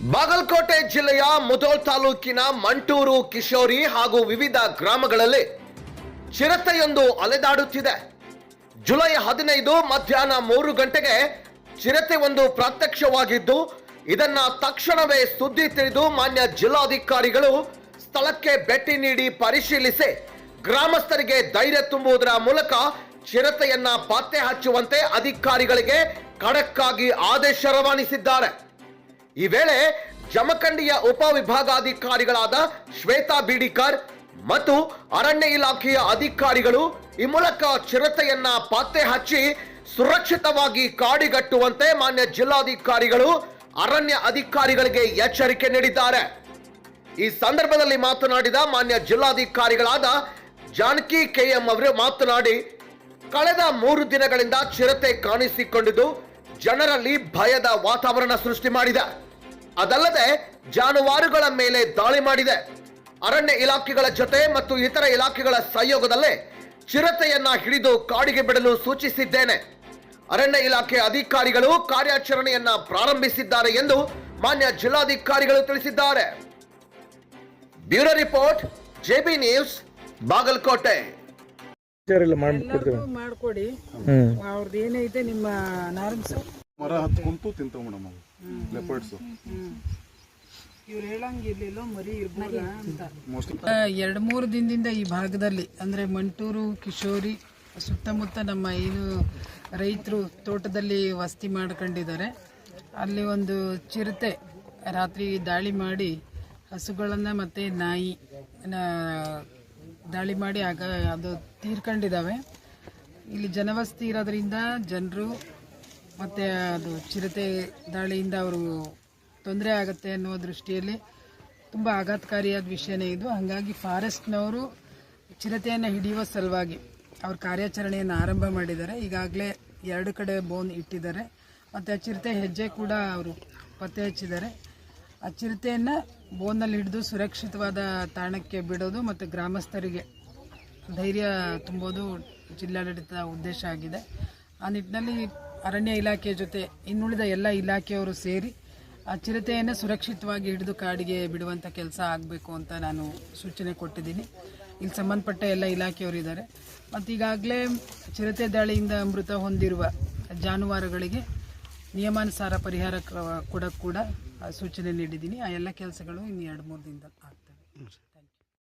ಬಾಗಲಕೋಟೆ ಜಿಲ್ಲೆಯ ಮುಧೋಳ್ ತಾಲೂಕಿನ ಮಂಟೂರು, ಕಿಶೋರಿ ಹಾಗೂ ವಿವಿಧ ಗ್ರಾಮಗಳಲ್ಲಿ ಚಿರತೆಯೊಂದು ಅಲೆದಾಡುತ್ತಿದೆ. ಜುಲೈ ಹದಿನೈದು ಮಧ್ಯಾಹ್ನ ಮೂರು ಗಂಟೆಗೆ ಚಿರತೆ ಒಂದು ಪ್ರತ್ಯಕ್ಷವಾಗಿದ್ದು, ಇದನ್ನ ತಕ್ಷಣವೇ ಸುದ್ದಿ ತಿಳಿದು ಮಾನ್ಯ ಜಿಲ್ಲಾಧಿಕಾರಿಗಳು ಸ್ಥಳಕ್ಕೆ ಭೇಟಿ ನೀಡಿ ಪರಿಶೀಲಿಸಿ, ಗ್ರಾಮಸ್ಥರಿಗೆ ಧೈರ್ಯ ತುಂಬುವುದರ ಮೂಲಕ ಚಿರತೆಯನ್ನ ಪತ್ತೆ ಹಚ್ಚುವಂತೆ ಅಧಿಕಾರಿಗಳಿಗೆ ಖಡಕ್ಕಾಗಿ ಆದೇಶ ರವಾನಿಸಿದ್ದಾರೆ. ಈ ವೇಳೆ ಜಮಖಂಡಿಯ ಉಪವಿಭಾಗಾಧಿಕಾರಿಗಳಾದ ಶ್ವೇತಾ ಬಿಡಿಕರ್ ಮತ್ತು ಅರಣ್ಯ ಇಲಾಖೆಯ ಅಧಿಕಾರಿಗಳು ಈ ಮೂಲಕ ಚಿರತೆಯನ್ನ ಪತ್ತೆ ಹಚ್ಚಿ ಸುರಕ್ಷಿತವಾಗಿ ಕಾಡಿಗಟ್ಟುವಂತೆ ಮಾನ್ಯ ಜಿಲ್ಲಾಧಿಕಾರಿಗಳು, ಅರಣ್ಯ ಅಧಿಕಾರಿಗಳಿಗೆ ಎಚ್ಚರಿಕೆ ನೀಡಿದ್ದಾರೆ. ಈ ಸಂದರ್ಭದಲ್ಲಿ ಮಾತನಾಡಿದ ಮಾನ್ಯ ಜಿಲ್ಲಾಧಿಕಾರಿಗಳಾದ ಜಾನಕಿ ಕೆಎಂ ಅವರು ಮಾತನಾಡಿ, ಕಳೆದ ಮೂರು ದಿನಗಳಿಂದ ಚಿರತೆ ಕಾಣಿಸಿಕೊಂಡಿದ್ದು ಜನರಲ್ಲಿ ಭಯದ ವಾತಾವರಣ ಸೃಷ್ಟಿ ಮಾಡಿದೆ. ಅದಲ್ಲದೆ ಜಾನುವಾರುಗಳ ಮೇಲೆ ದಾಳಿ ಮಾಡಿದೆ. ಅರಣ್ಯ ಇಲಾಖೆಗಳ ಜೊತೆ ಮತ್ತು ಇತರ ಇಲಾಖೆಗಳ ಸಹಯೋಗದಲ್ಲೇ ಚಿರತೆಯನ್ನ ಹಿಡಿದು ಕಾಡಿಗೆ ಬಿಡಲು ಸೂಚಿಸಿದ್ದೇನೆ. ಅರಣ್ಯ ಇಲಾಖೆ ಅಧಿಕಾರಿಗಳು ಕಾರ್ಯಾಚರಣೆಯನ್ನ ಪ್ರಾರಂಭಿಸಿದ್ದಾರೆ ಎಂದು ಮಾನ್ಯ ಜಿಲ್ಲಾಧಿಕಾರಿಗಳು ತಿಳಿಸಿದ್ದಾರೆ. Bureau report JB news Bagalkote. ಮಾಡ್ಕೊಡಿ. ಅವ್ರದ್ದು ಏನೈತೆ ನಿಮ್ಮ ನಾರ್ಮ್ಸ್ ಮರ ಹತ್ಕೊಂತು ತಿಂತಾವ ಮೇಡಮ್ ಲೆಪರ್ಡ್ಸು ಇವ್ರು ಹೇಳಂಗಿರ್ಲಿಲ್ಲ ಮರಿ ಇರ್ಬೋದ ಅಂತ. ಎರಡು ಮೂರು ದಿನದಿಂದ ಈ ಭಾಗದಲ್ಲಿ ಅಂದ್ರೆ ಮಂಟೂರು ಕಿಶೋರಿ ಸುತ್ತಮುತ್ತ ನಮ್ಮ ಏನು ರೈತರು ತೋಟದಲ್ಲಿ ವಸತಿ ಮಾಡ್ಕೊಂಡಿದ್ದಾರೆ. ಅಲ್ಲಿ ಒಂದು ಚಿರತೆ ರಾತ್ರಿ ದಾಳಿ ಮಾಡಿ ಹಸುಗಳನ್ನು ಮತ್ತು ನಾಯಿ ದಾಳಿ ಮಾಡಿ ಆಗ ಅದು ತೀರ್ಕೊಂಡಿದ್ದಾವೆ. ಇಲ್ಲಿ ಜನವಸತಿ ಇರೋದ್ರಿಂದ ಜನರು ಮತ್ತು ಅದು ಚಿರತೆ ದಾಳಿಯಿಂದ ಅವರು ತೊಂದರೆ ಆಗುತ್ತೆ ಅನ್ನೋ ದೃಷ್ಟಿಯಲ್ಲಿ ತುಂಬ ಆಘಾತಕಾರಿಯಾದ ವಿಷಯನೇ ಇದು. ಹಾಗಾಗಿ ಫಾರೆಸ್ಟ್ನವರು ಚಿರತೆಯನ್ನು ಹಿಡಿಯುವ ಸಲುವಾಗಿ ಅವ್ರ ಕಾರ್ಯಾಚರಣೆಯನ್ನು ಆರಂಭ ಮಾಡಿದ್ದಾರೆ. ಈಗಾಗಲೇ ಎರಡು ಕಡೆ ಬೋನ್ ಇಟ್ಟಿದ್ದಾರೆ. ಮತ್ತು ಆ ಚಿರತೆ ಹೆಜ್ಜೆ ಕೂಡ ಅವರು ಪತ್ತೆ ಹಚ್ಚಿದ್ದಾರೆ. ಆ ಚಿರತೆಯನ್ನು ಬೋನಲ್ಲಿ ಹಿಡಿದು ಸುರಕ್ಷಿತವಾದ ತಾಣಕ್ಕೆ ಬಿಡೋದು ಮತ್ತು ಗ್ರಾಮಸ್ಥರಿಗೆ ಧೈರ್ಯ ತುಂಬೋದು ಜಿಲ್ಲಾಡಳಿತದ ಉದ್ದೇಶ ಆಗಿದೆ. ಆ ನಿಟ್ಟಿನಲ್ಲಿ ಅರಣ್ಯ ಇಲಾಖೆಯ ಜೊತೆ ಇನ್ನುಳಿದ ಎಲ್ಲ ಇಲಾಖೆಯವರು ಸೇರಿ ಆ ಚಿರತೆಯನ್ನು ಸುರಕ್ಷಿತವಾಗಿ ಹಿಡಿದು ಕಾಡಿಗೆ ಬಿಡುವಂಥ ಕೆಲಸ ಆಗಬೇಕು ಅಂತ ನಾನು ಸೂಚನೆ ಕೊಟ್ಟಿದ್ದೀನಿ. ಇಲ್ಲಿ ಸಂಬಂಧಪಟ್ಟ ಎಲ್ಲ ಇಲಾಖೆಯವರು ಇದ್ದಾರೆ. ಮತ್ತು ಈಗಾಗಲೇ ಚಿರತೆ ದಾಳಿಯಿಂದ ಮೃತ ಹೊಂದಿರುವ ಜಾನುವಾರುಗಳಿಗೆ ನಿಯಮಾನುಸಾರ ಪರಿಹಾರ ಕೂಡ ಕೂಡ ಸೂಚನೆ ನೀಡಿದ್ದೀನಿ. ಆ ಎಲ್ಲ ಕೆಲಸಗಳು ಇನ್ನು ಎರಡು ಮೂರು ದಿನದಲ್ಲಿ ಆಗ್ತವೆ.